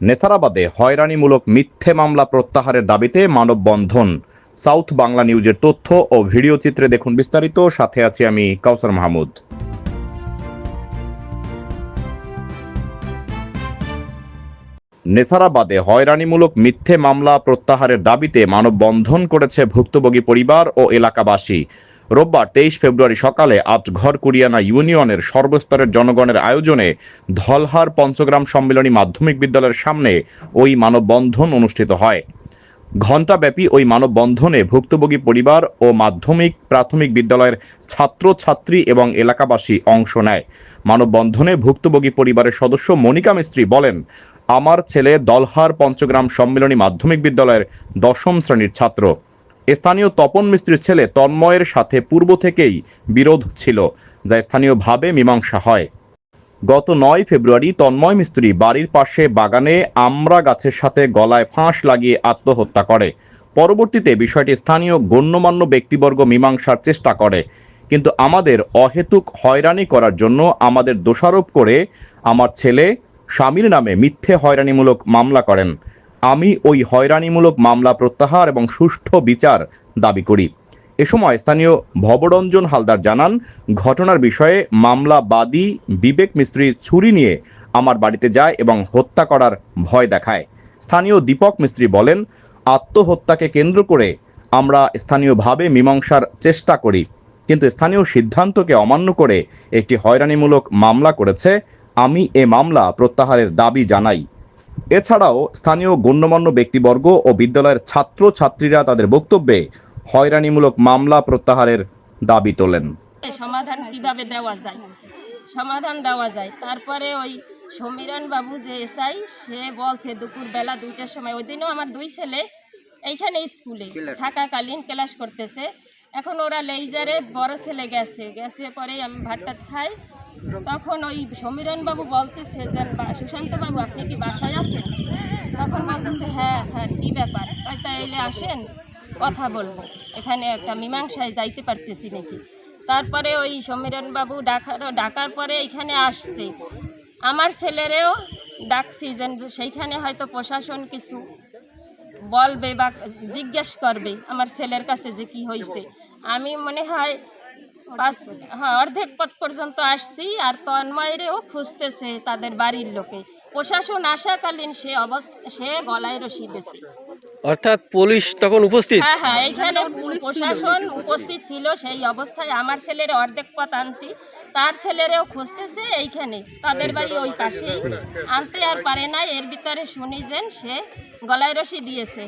নেসারাবাদে হয়রানিমূলক মিথ্যে মামলা প্রত্যাহারের দাবিতে মানববন্ধন। সাউথ বাংলা নিউজের তথ্য ও ভিডিও চিত্রে দেখুন বিস্তারিত। সাথে আছি আমি কাউসার মাহমুদ। নেসারাবাদে হয়রানিমূলক মিথ্যে মামলা প্রত্যাহারের দাবিতে মানববন্ধন করেছে ভুক্তভোগী পরিবার ও এলাকাবাসী। রোববার তেইশ ফেব্রুয়ারি সকালে আটঘর কুরিয়ানা ইউনিয়নের সর্বস্তরের জনগণের আয়োজনে ধলহার পঞ্চগ্রাম সম্মিলনী মাধ্যমিক বিদ্যালয়ের সামনে ওই মানববন্ধন অনুষ্ঠিত হয়। ঘণ্টাব্যাপী ওই মানববন্ধনে ভুক্তভোগী পরিবার ও মাধ্যমিক প্রাথমিক বিদ্যালয়ের ছাত্র ছাত্রী এবং এলাকাবাসী অংশ নেয়। মানববন্ধনে ভুক্তভোগী পরিবারের সদস্য মনিকা মিস্ত্রি বলেন, আমার ছেলে দলহার পঞ্চগ্রাম সম্মিলনী মাধ্যমিক বিদ্যালয়ের দশম শ্রেণির ছাত্র। স্থানীয় তপন মিস্ত্রির ছেলে তন্ময়ের সাথে পূর্ব থেকেই বিরোধ ছিল, যা স্থানীয়ভাবে মীমাংসা হয়। গত নয় ফেব্রুয়ারি তন্ময় মিস্ত্রি বাড়ির পাশে বাগানে আমড়া গাছের সাথে গলায় ফাঁস লাগিয়ে আত্মহত্যা করে। পরবর্তীতে বিষয়টি স্থানীয় গণ্যমান্য ব্যক্তিবর্গ মীমাংসার চেষ্টা করে, কিন্তু আমাদের অহেতুক হয়রানি করার জন্য আমাদের দোষারোপ করে আমার ছেলে স্বামীর নামে মিথ্যে হয়রানিমূলক মামলা করেন। আমি ওই হয়রানিমূলক মামলা প্রত্যাহার এবং সুষ্ঠু বিচার দাবি করি। এ সময় স্থানীয় ভবরঞ্জন হালদার জানান, ঘটনার বিষয়ে মামলা বাদী বিবেক মিস্ত্রি ছুরি নিয়ে আমার বাড়িতে যায় এবং হত্যা করার ভয় দেখায়। স্থানীয় দীপক মিস্ত্রি বলেন, আত্মহত্যাকে কেন্দ্র করে আমরা স্থানীয়ভাবে মীমাংসার চেষ্টা করি, কিন্তু স্থানীয় সিদ্ধান্তকে অমান্য করে একটি হয়রানিমূলক মামলা করেছে। আমি এ মামলা প্রত্যাহারের দাবি জানাই। এছাড়াও স্থানীয় গণ্যমান্য ব্যক্তিবর্গ ও বিদ্যালয়ের ছাত্র ছাত্রীরা তাদের বক্তব্যে হয়রানিমূলক মামলা প্রত্যাহারের দাবি তোলেন। সমাধান কীভাবে দেওয়া যায়? সমাধান দেওয়া যায়। তারপরে ওই সমীরণ বাবু যে এসআই সে বলছে দুপুর বেলা দুইটার সময়। ওই দিনও আমার দুই ছেলে এইখানে স্কুলে থাকাকালীন ক্লাস করতেছে। এখন ওরা লেইজারে বড় ছেলে গেছে। গেছে পরে আমি ভাতটা খাই। তখন ওই সমীরণ বাবু বলতেছে যে, বা- সুশান্ত বাবু আপনি কি বাসায় আছেন? তখন বলতেছে হ্যাঁ স্যার, কী ব্যাপার? তাই তাইলে আসেন, কথা বলব। এখানে একটা মীমাংসায় যাইতে পারতেছি নাকি? তারপরে ওই সমীরণ বাবু ডাকার ডাকার পরে এখানে আসছে। আমার ছেলেরেও ডাকছি যে সেইখানে হয়তো প্রশাসন কিছু বলবে বা জিজ্ঞেস করবে আমার ছেলের কাছে যে কি হয়েছে আমি মনে হয় পাঁচ হ্যাঁ অর্ধেক পথ পর্যন্ত আসছি আর তন্ময়েরও খুঁজতেছে তাদের বাড়ির লোকে। প্রশাসন আসাকালীন সে অবস্থা সে গলায় রশি দিয়েছে অর্থাৎ পুলিশ তখন উপস্থিত? হ্যাঁ হ্যাঁ এইখানে প্রশাসন উপস্থিত ছিল সেই অবস্থায় আমার ছেলের অর্ধেক পথ আনছি। তার ছেলেরেও খুঁজতেছে এইখানে তাদের বাড়ি ওই পাশেই। আনতে আর পারে না এর ভিতরে শুনি যেন সে গলায় রশি দিয়েছে।